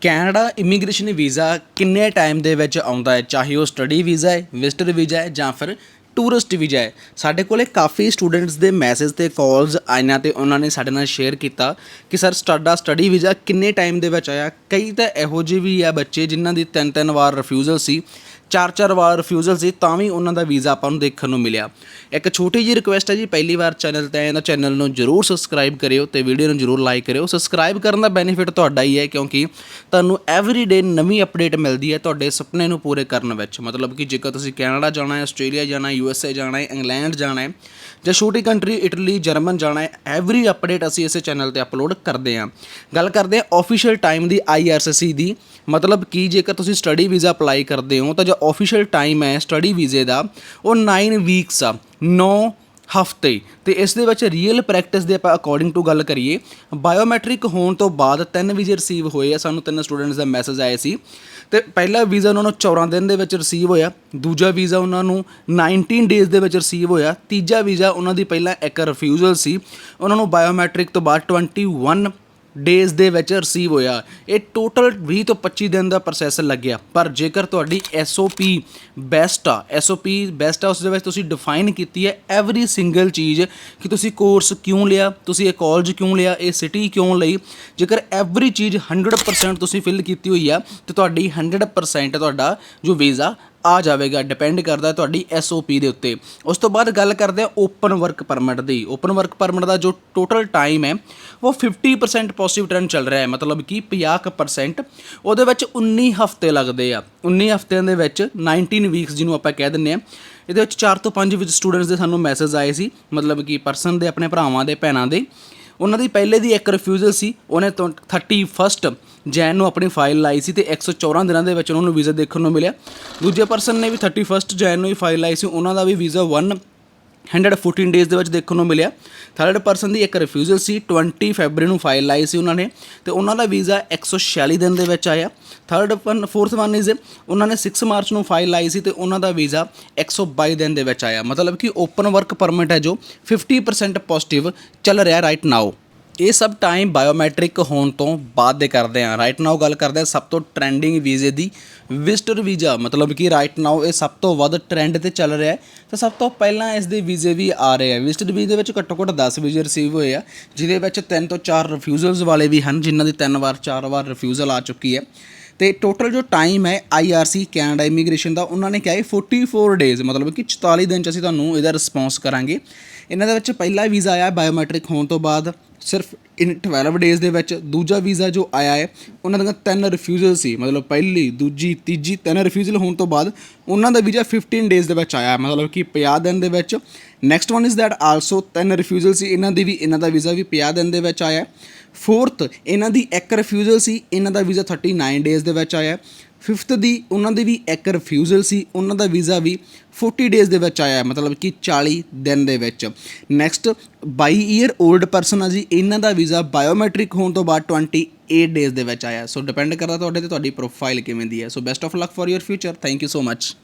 Canada immigration visa ਕਿੰਨੇ time ਦੇ ਵਿੱਚ ਆਉਂਦਾ ਹੈ? ਚਾਹੇ ਉਹ ਸਟੱਡੀ ਵੀਜ਼ਾ ਹੈ ਵਿਜ਼ਟਰ ਵੀਜ਼ਾ ਹੈ ਜਾਂ ਫਿਰ ਟੂਰਿਸਟ ਵੀਜ਼ਾ ਹੈ। ਸਾਡੇ ਕੋਲੇ ਕਾਫੀ ਸਟੂਡੈਂਟਸ ਦੇ ਮੈਸੇਜ ਤੇ ਕਾਲਸ ਆਈਆਂ ਤੇ ਉਹਨਾਂ ਨੇ ਸਾਡੇ ਨਾਲ ਸ਼ੇਅਰ ਕੀਤਾ ਕਿ ਸਰ, ਸਾਡਾ ਸਟੱਡੀ ਵੀਜ਼ਾ ਕਿੰਨੇ ਟਾਈਮ ਦੇ ਵਿੱਚ ਆਇਆ? ਕਈ ਤਾਂ ਇਹੋ ਜਿਹੇ ਵੀ ਆ ਬੱਚੇ ਜਿਨ੍ਹਾਂ ਦੀ ਤਿੰਨ ਤਿੰਨ ਵਾਰ ਰਿਫਿਊਜ਼ਲ ਸੀ। ਚਾਰ ਚਾਰ ਵਾਰ ਰਿਫਿਊਜ਼ਲ ਸੀ, ਤਾਂ ਵੀ ਉਹਨਾਂ ਦਾ ਵੀਜ਼ਾ ਆਪਾਂ ਨੂੰ ਦੇਖਣ ਨੂੰ ਮਿਲਿਆ। ਇੱਕ ਛੋਟੀ ਜਿਹੀ ਰਿਕੁਐਸਟ ਹੈ ਜੀ, ਪਹਿਲੀ ਵਾਰ ਚੈਨਲ ਤੇ ਆਏ ਤਾਂ ਚੈਨਲ ਨੂੰ ਜਰੂਰ ਸਬਸਕ੍ਰਾਈਬ ਕਰਿਓ ਤੇ ਵੀਡੀਓ ਨੂੰ ਜਰੂਰ ਲਾਈਕ ਕਰਿਓ। ਸਬਸਕ੍ਰਾਈਬ ਕਰਨ ਦਾ ਬੈਨੀਫਿਟ ਤੁਹਾਡਾ ਹੀ ਹੈ, ਕਿਉਂਕਿ ਤੁਹਾਨੂੰ ਐਵਰੀ ਡੇ ਨਵੀਂ ਅਪਡੇਟ ਮਿਲਦੀ ਹੈ ਤੁਹਾਡੇ ਸੁਪਨੇ ਨੂੰ ਪੂਰੇ ਕਰਨ ਵਿੱਚ। ਮਤਲਬ ਕਿ ਜੇਕਰ ਤੁਸੀਂ ਕੈਨੇਡਾ ਜਾਣਾ ਹੈ, ਆਸਟ੍ਰੇਲੀਆ ਜਾਣਾ ਯੂ ਹੈ ਏ ਜਾਣਾ ਹੈ, ਇੰਗਲੈਂਡ ਜਾਣਾ ਹੈ, ਜਾਂ ਛੋਟੀ ਕੰਟਰੀ ਇਟਲੀ, ਜਰਮਨ ਜਾਣਾ ਹੈ ਐਵਰੀ ਅਪਡੇਟ ਅਸੀਂ ਇਸੇ ਚੈਨਲ ਤੇ ਅਪਲੋਡ ਕਰਦੇ ਹਾਂ। ਗੱਲ ਕਰਦੇ ਹਾਂ ਆਫੀਸ਼ੀਅਲ ਟਾਈਮ ਦੀ ਆਈਆਰਸੀਸੀ ਦੀ। ਮਤਲਬ ਕਿ ਜੇਕਰ ਤੁਸੀਂ ਸਟੱਡੀ ਵੀਜ਼ਾ ਅਪਲਾਈ ਕਰਦੇ ਹੋ, ਤਾਂ ਜੋ ਆਫੀਸ਼ੀਅਲ ਟਾਈਮ ਹੈ ਸਟੱਡੀ ਵੀਜ਼ੇ ਦਾ, ਉਹ 9 ਵੀਕਸ ਆ 9 ਹਫ਼ਤੇ। ਤੇ ਇਸ ਦੇ ਵਿੱਚ ਰੀਅਲ ਪ੍ਰੈਕਟਿਸ ਦੇ ਆਪਾਂ ਅਕੋਰਡਿੰਗ ਟੂ ਗੱਲ ਕਰੀਏ ਬਾਇਓਮੈਟ੍ਰਿਕ ਹੋਣ ਤੋਂ ਬਾਅਦ ਤਿੰਨ ਵੀਜ਼ੇ ਰਿਸੀਵ ਹੋਏ ਆ, ਸਾਨੂੰ ਤਿੰਨ ਸਟੂਡੈਂਟਸ ਦਾ ਮੈਸੇਜ ਆਇਆ ਸੀ। ਤੇ ਪਹਿਲਾ ਵੀਜ਼ਾ ਉਹਨਾਂ ਨੂੰ 14 ਦਿਨ ਦੇ ਵਿੱਚ ਰਿਸੀਵ ਹੋਇਆ, ਦੂਜਾ ਵੀਜ਼ਾ ਉਹਨਾਂ ਨੂੰ 19 ਡੇਜ਼ ਦੇ ਵਿੱਚ ਰਿਸੀਵ ਹੋਇਆ, ਤੀਜਾ ਵੀਜ਼ਾ ਉਹਨਾਂ ਦੀ ਪਹਿਲਾਂ ਇੱਕ ਰਿਫਿਊਜ਼ਲ ਸੀ। ਉਹਨਾਂ ਨੂੰ ਬਾਇਓਮੈਟ੍ਰਿਕ ਤੋਂ ਬਾਅਦ 21 ਡੇਜ਼ ਦੇ ਵਿੱਚ ਰਿਸੀਵ ਹੋਇਆ। ਇਹ ਟੋਟਲ 20 ਤੋਂ 25 ਦਿਨ ਦਾ ਪ੍ਰੋਸੈਸ ਲੱਗਿਆ। ਪਰ ਜੇਕਰ ਤੁਹਾਡੀ SOP ਬੈਸਟ ਆ SOP ਬੈਸਟ ਆ, ਉਸ ਦੇ ਵਿੱਚ ਤੁਸੀਂ ਡਿਫਾਈਨ ਕੀਤੀ ਹੈ ਐਵਰੀ ਸਿੰਗਲ ਚੀਜ਼ ਕਿ ਤੁਸੀਂ ਕੋਰਸ ਕਿਉਂ ਲਿਆ, ਤੁਸੀਂ ਇਹ ਕਾਲਜ ਕਿਉਂ ਲਿਆ, ਇਹ ਸਿਟੀ ਕਿਉਂ ਲਈ। ਜੇਕਰ ਐਵਰੀ ਚੀਜ਼ 100% ਤੁਸੀਂ ਫਿਲ ਕੀਤੀ ਹੋਈ ਆ, ਤੇ ਤੁਹਾਡੀ 100% ਤੁਹਾਡਾ ਜੋ ਵੀਜ਼ਾ ਆ ਜਾਵੇਗਾ ਡਿਪੈਂਡ ਕਰਦਾ ਹੈ ਤੁਹਾਡੀ SOP ਦੇ ਉੱਤੇ। ਉਸ ਤੋਂ ਬਾਅਦ ਗੱਲ ਕਰਦੇ ਆ ਓਪਨ ਵਰਕ ਪਰਮਿਟ ਦੀ। ਓਪਨ ਵਰਕ ਪਰਮਿਟ ਦਾ ਜੋ ਟੋਟਲ ਟਾਈਮ ਹੈ, ਉਹ 50% ਪੋਜ਼ਿਟਿਵ ਟ੍ਰੈਂਡ ਚੱਲ ਰਿਹਾ ਹੈ। ਮਤਲਬ ਕਿ 50% ਉਹਦੇ ਵਿੱਚ 19 ਹਫ਼ਤੇ ਲੱਗਦੇ ਆ। 19 ਹਫ਼ਤਿਆਂ ਦੇ ਵਿੱਚ 19 ਵੀਕਸ ਜਿਹਨੂੰ ਆਪਾਂ ਕਹਿ ਦਿੰਦੇ ਆ ਇਹਦੇ ਵਿੱਚ 4 ਤੋਂ 5 ਵਿੱਚ ਸਟੂਡੈਂਟਸ ਦੇ ਸਾਨੂੰ ਮੈਸੇਜ ਆਏ ਸੀ। ਮਤਲਬ ਕਿ ਪਰਸਨ ਦੇ, ਆਪਣੇ ਭਰਾਵਾਂ ਦੇ, ਭੈਣਾਂ ਦੇ। ਉਹਨਾਂ ਦੀ ਪਹਿਲੇ ਦੀ ਇੱਕ ਰਿਫਿਊਜ਼ਲ ਸੀ, ਉਹਨੇ ਤੋਂ 31 ਜੈਨ ਨੂੰ ਆਪਣੀ ਫਾਈਲ ਲਾਈ ਸੀ ਤੇ 114 ਦਿਨਾਂ ਦੇ ਵਿੱਚ ਉਹਨਾਂ ਨੂੰ ਵੀਜ਼ਾ ਦੇਖਣ ਨੂੰ ਮਿਲਿਆ। ਦੂਜੇ ਪਰਸਨ ਨੇ ਵੀ 31 ਜੈਨ ਨੂੰ ਹੀ ਫਾਈਲ ਲਾਈ ਸੀ, ਉਹਨਾਂ ਦਾ ਵੀ ਵੀਜ਼ਾ 1 114 ਡੇਜ਼ ਦੇ ਵਿੱਚ ਦੇਖਣ ਨੂੰ ਮਿਲਿਆ। ਥਰਡ ਪਰਸਨ ਦੀ ਇੱਕ ਰਿਫਿਊਜ਼ਲ ਸੀ 20 ਫੈਬਰੀ ਨੂੰ ਫਾਈਲ ਲਾਈ ਸੀ ਉਹਨਾਂ ਨੇ ਤੇ ਉਹਨਾਂ ਦਾ ਵੀਜ਼ਾ 146 ਦਿਨ ਦੇ ਵਿੱਚ ਆਇਆ। Third one fourth one is ਉਹਨਾਂ ਨੇ 6 ਮਾਰਚ ਨੂੰ ਫਾਈਲ ਲਾਈ ਸੀ ਤੇ ਉਹਨਾਂ ਦਾ ਵੀਜ਼ਾ 122 ਦਿਨ ਦੇ ਵਿੱਚ ਆਇਆ। ਮਤਲਬ ਕਿ ਓਪਨ ਵਰਕ ਪਰਮਿਟ ਹੈ ਜੋ 50% ਪੋਜ਼ਿਟਿਵ ਚੱਲ ਰਿਹਾ ਰਾਈਟ ਨਾਓ ਇਹ ਸਭ ਟਾਈਮ ਬਾਇਓਮੈਟ੍ਰਿਕ ਹੋਣ ਤੋਂ ਬਾਅਦ ਦੇ ਕਰਦੇ ਆ ਰਾਈਟ ਨਾਓ ਗੱਲ ਕਰਦੇ ਆ ਸਭ ਤੋਂ ਟ੍ਰੈਂਡਿੰਗ ਵੀਜ਼ੇ ਦੀ। ਵਿਜ਼ਟਰ ਵੀਜ਼ਾ ਮਤਲਬ ਕਿ ਰਾਈਟ ਨਾਓ ਇਹ ਸਭ ਤੋਂ ਵੱਧ ਟ੍ਰੈਂਡ ਤੇ ਚੱਲ ਰਿਹਾ ਹੈ। ਤਾਂ ਸਭ ਤੋਂ ਪਹਿਲਾਂ ਇਸ ਦੇ ਵੀਜ਼ੇ ਵੀ ਆ ਰਹੇ ਆ। ਵਿਜ਼ਟਰ ਵੀਜ਼ੇ ਦੇ ਵਿੱਚ ਘੱਟੋ ਘੱਟ 10 ਵੀਜ਼ੇ ਰਿਸੀਵ ਹੋਏ ਆ, ਜਿਹਦੇ ਵਿੱਚ 3 ਤੋਂ 4 ਰਿਫਿਊਜ਼ਲਸ ਵਾਲੇ ਵੀ ਹਨ, ਜਿਨ੍ਹਾਂ ਦੀ 3 ਵਾਰ 4 ਵਾਰ ਰਿਫਿਊਜ਼ਲ ਆ ਚੁੱਕੀ ਹੈ। ਤੇ ਟੋਟਲ ਜੋ ਟਾਈਮ ਹੈ ਆਈਆਰਸੀ ਕੈਨੇਡਾ ਇਮੀਗ੍ਰੇਸ਼ਨ ਦਾ, ਉਹਨਾਂ ਨੇ ਕਿਹਾ ਹੈ 44 ਡੇਜ਼ ਮਤਲਬ ਕਿ 44 ਦਿਨ ਚ ਅਸੀਂ ਤੁਹਾਨੂੰ ਇਹਦਾ ਰਿਸਪੌਂਸ ਕਰਾਂਗੇ। ਇਹਨਾਂ ਦੇ ਵਿੱਚ ਪਹਿਲਾ ਵੀਜ਼ਾ ਆਇਆ ਬਾਇਓਮੈਟ੍ਰਿਕ ਹੋਣ ਤੋਂ ਬਾਅਦ। ਸਿਰਫ ਇਨ 12 ਡੇਜ਼ ਦੇ ਵਿੱਚ ਦੂਜਾ ਵੀਜ਼ਾ ਜੋ ਆਇਆ ਹੈ, ਉਹਨਾਂ ਦੀਆਂ ਤਿੰਨ ਰਿਫਿਊਜ਼ਲ ਸੀ। ਮਤਲਬ ਪਹਿਲੀ, ਦੂਜੀ, ਤੀਜੀ, ਤਿੰਨ ਰਿਫਿਊਜ਼ਲ ਹੋਣ ਤੋਂ ਬਾਅਦ ਉਹਨਾਂ ਦਾ ਵੀਜ਼ਾ 15 ਡੇਜ਼ ਦੇ ਵਿੱਚ ਆਇਆ। ਮਤਲਬ ਕਿ 50 ਦਿਨ ਦੇ ਵਿੱਚ। Next one is that also ਤਿੰਨ ਰਿਫਿਊਜ਼ਲ ਸੀ। ਇਹਨਾਂ ਦੀ ਵੀ, ਇਹਨਾਂ ਦਾ ਵੀਜ਼ਾ ਵੀ 50 ਦਿਨ ਦੇ ਵਿੱਚ ਆਇਆ। ਫੋਰਥ ਇਹਨਾਂ ਦੀ ਇੱਕ ਰਿਫਿਊਜ਼ਲ ਸੀ। ਇਹਨਾਂ ਦਾ ਵੀਜ਼ਾ 39 ਡੇਜ਼ ਦੇ ਵਿੱਚ ਆਇਆ। ਫਿਫਥ ਦੀ, ਉਹਨਾਂ ਦੀ ਵੀ ਇੱਕ ਰਿਫਿਊਜ਼ਲ ਸੀ। ਉਹਨਾਂ ਦਾ ਵੀਜ਼ਾ ਵੀ 40 ਡੇਜ਼ ਦੇ ਵਿੱਚ ਆਇਆ। ਮਤਲਬ ਕਿ 40 ਦਿਨ ਦੇ ਵਿੱਚ। ਨੈਕਸਟ 22 ਈਅਰ 올ਡ ਪਰਸਨ ਆ ਜੀ। ਇਹਨਾਂ ਦਾ ਵੀਜ਼ਾ ਵੀਜ਼ਾ ਬਾਇਓਮੈਟ੍ਰਿਕ ਹੋਣ ਤੋਂ ਬਾਅਦ 28 ਡੇਜ਼ ਦੇ ਵਿੱਚ ਆਇਆ। ਸੋ ਡਿਪੈਂਡ ਕਰਦਾ ਤੁਹਾਡੇ ਤੇ ਤੁਹਾਡੀ ਪ੍ਰੋਫਾਈਲ ਕਿਵੇਂ ਦੀ ਹੈ। So best of luck for your future thank you so much